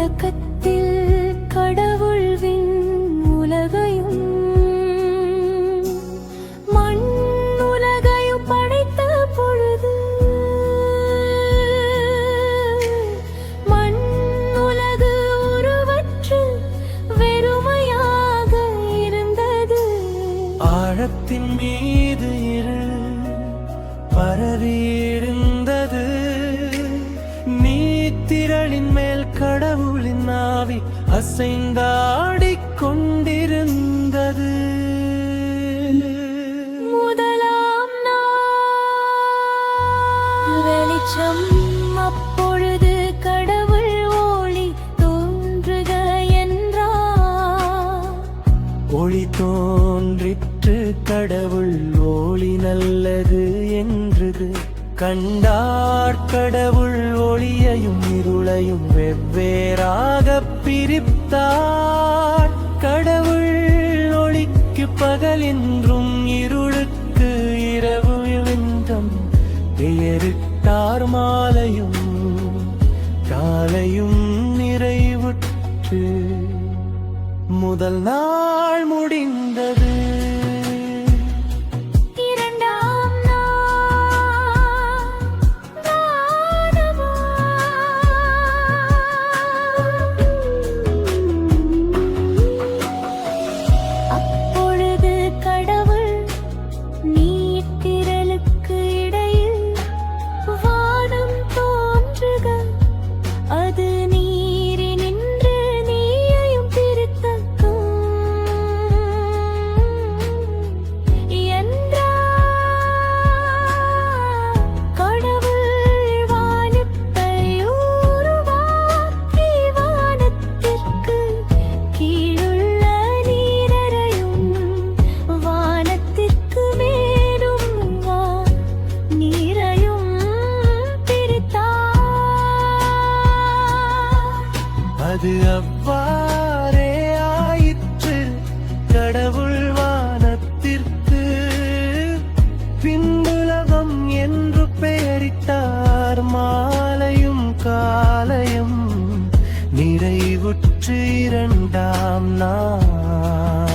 தொடக்கத்தில் கடவுள் விண் உலகையும் மண் உலகையும் படைத்த பொழுது மண் உலகு உருவற்று வெறுமையாக இருந்தது. ஆழத்தின் மீது இருள் மேல் கட அசைந்தாடிக் கொண்டிருந்தது முதலாம் வெளிச்சம் அப்பொழுது கடவுள் ஒளி தோன்றுக என்றார் ஒளி தோன்றிற்று கடவுள் ஒளி நல்லது என்றது. கண்டார் கடவுள் ஒளியையும் இருளையும் வெவ்வேறாக பார்த்தார். கடவுள் ஒளிக்கு பகல் என்றும் இருளுக்கு இரவு விந்தம். பெயருத்தார் மாலையும் காலையும் நிறைவுற்று. முதல் நாள் முடிந்த அது அவ்வாறே ஆயிற்று. கடவுள் வானத்திற்கு பின்புலகம் என்று பெயரிட்டார். மாலையும் காலையும் நிறைவுற்று இரண்டாம் நான்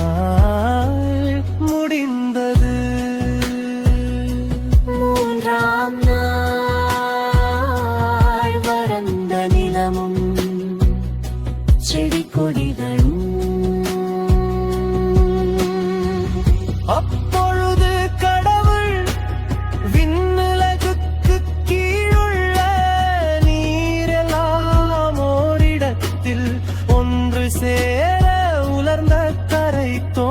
சேர உலர்ந்த கரை தோ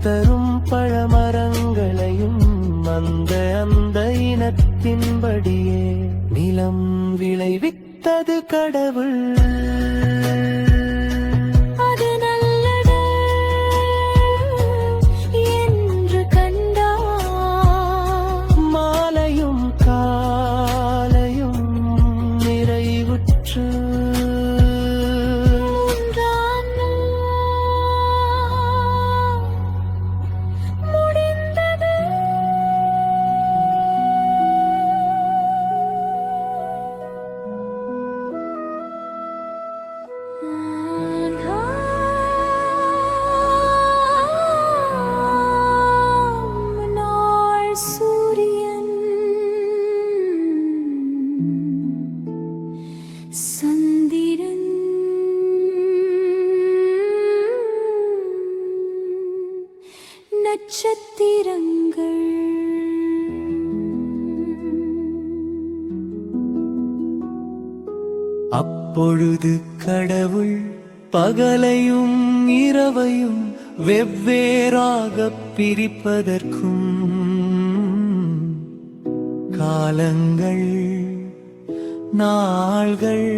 தரும் பழமரங்களையும் அந்த அந்த இனத்தின்படியே நிலம் விளைவித்தது கடவுள். அப்பொழுது கடவுள் பகலையும் இரவையும் வெவ்வேறாக பிரிப்பதற்கும் காலங்கள் நாள்கள்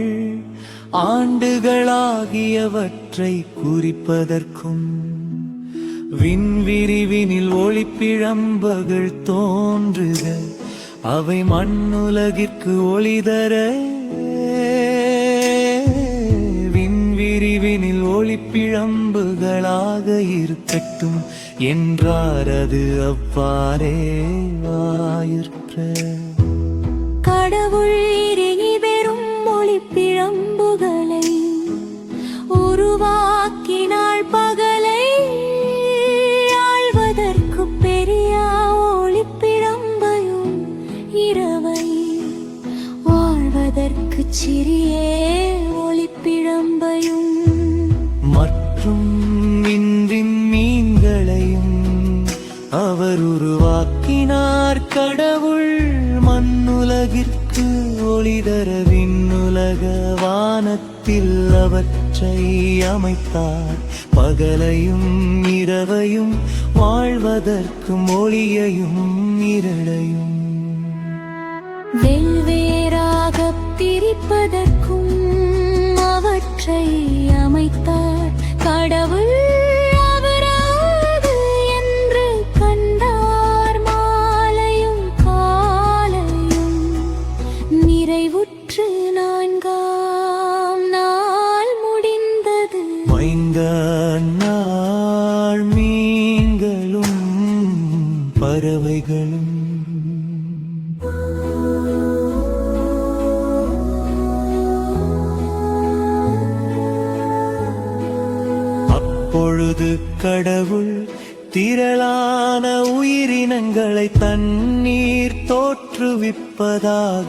ஆண்டுகளாகியவற்றை குறிப்பதற்கும் விண்விரிவினில் ஒளிப்பிழம்புகள் தோன்றுக அவை மண்ணுலகிற்கு ஒளிதர பிரிவினில் ஒளிப்பிழம்புகளாக இருக்கட்டும் என்றார் அது அவ்வாறே ஆயிற்ற. கடவுள் இறங்கி பெறும் ஆக்கினார் கடவுள் மண்ணுலகிற்கு ஒளிதர விண்ணுலக வானத்தில் அவற்றை அமைத்தார். பகலையும் இரவையும் வாழ்வதற்கு மொழியையும் இரளையும் வெவ்வேறாக பிரிப்பதற்கும் அவற்றை அப்பொழுது கடவுள் திரளான உயிரினங்களை தண்ணீர் தோற்றுவிப்பதாக.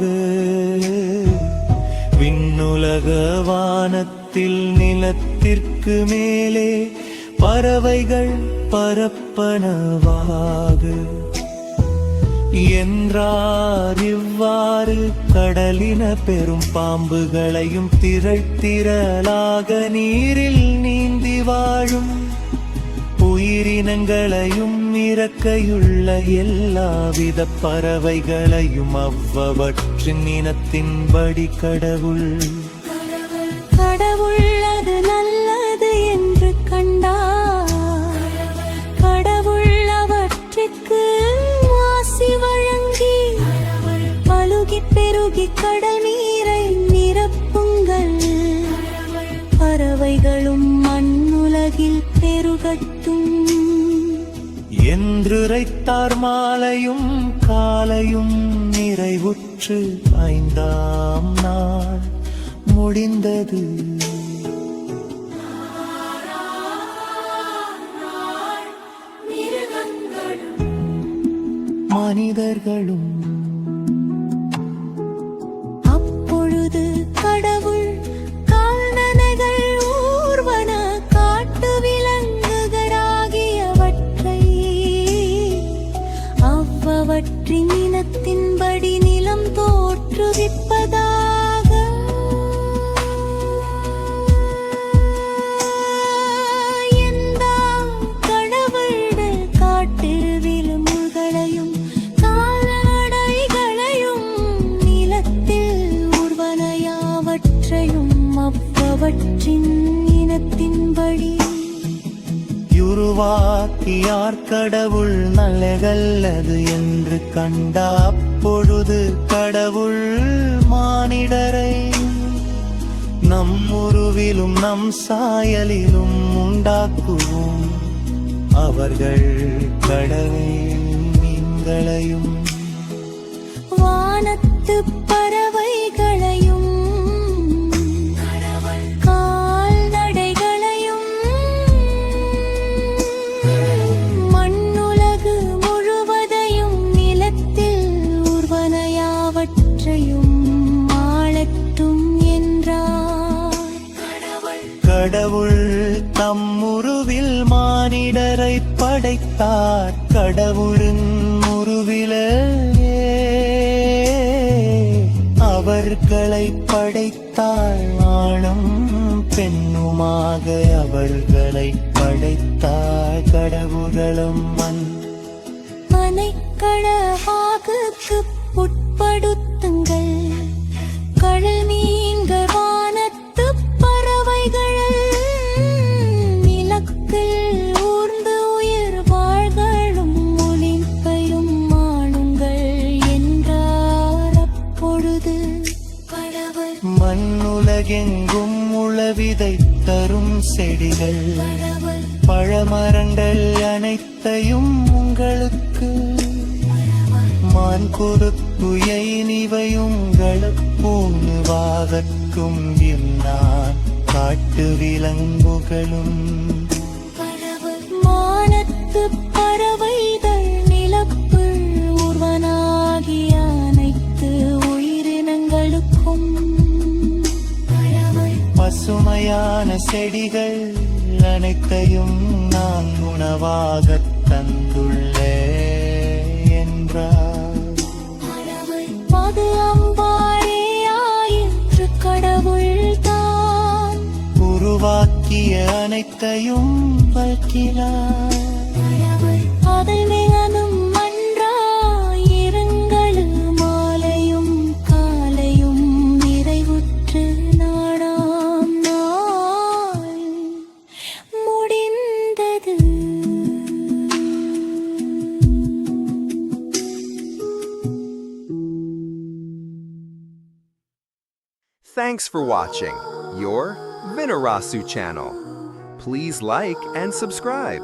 விண்ணுலக வானத்தில் நிலத்திற்கு மேலே பறவைகள் பரப்பனவாக. என்றார் இவ்வாறு கடலின பெரும் பாம்புகளையும் திரள்திரளாக நீரில் நீந்தி வாழும். உயிரினங்களையும் இறக்கையுள்ள எல்லாவித பறவைகளையும் அவ்வவற்றின் இனத்தின்படி கடவுள். பெருகட்டும் என்றுரைத்தார் மாலையும் காலையும் நிறைவுற்று ஐந்தாம் நாள் முடிந்தது. மனிதர்களும் உருவாக்கியார் கடவுள் நல்லகல்லது என்று கண்டா அப்பொழுது கடவுள் மானிடரை. நம் உருவிலும் நம் சாயலிலும் உண்டாக்குவோம் அவர்கள் கடவுள் நீங்களையும் வானத்து படைத்தார் கடவுளின் முருவிலே. அவர்களை படைத்தாள் ஆணும் பெண்ணுமாக அவர்களை படைத்தாள் கடவுளும் மண். மனைக்களவாகுக்கு உட்படுத்துங்கள். கடல் செடிகள் பழமரங்கள் அனைத்தையும் உங்களுக்கு மான் குறுக்குயை நிவையுங்களுக்கும் நான் காட்டு விலங்குகளும். மானத்து பசுமையான செடிகள் அனைத்தையும் நான் உணவாகத் தந்துள்ளே என்றார். கடவுள் மது அம்பாரே ஆயிற்று கடவுள் தான். உருவாக்கிய அனைத்தையும் வல்கிறார் கடவுள் Thanks for watching your Vinarasu channel. Please like and subscribe.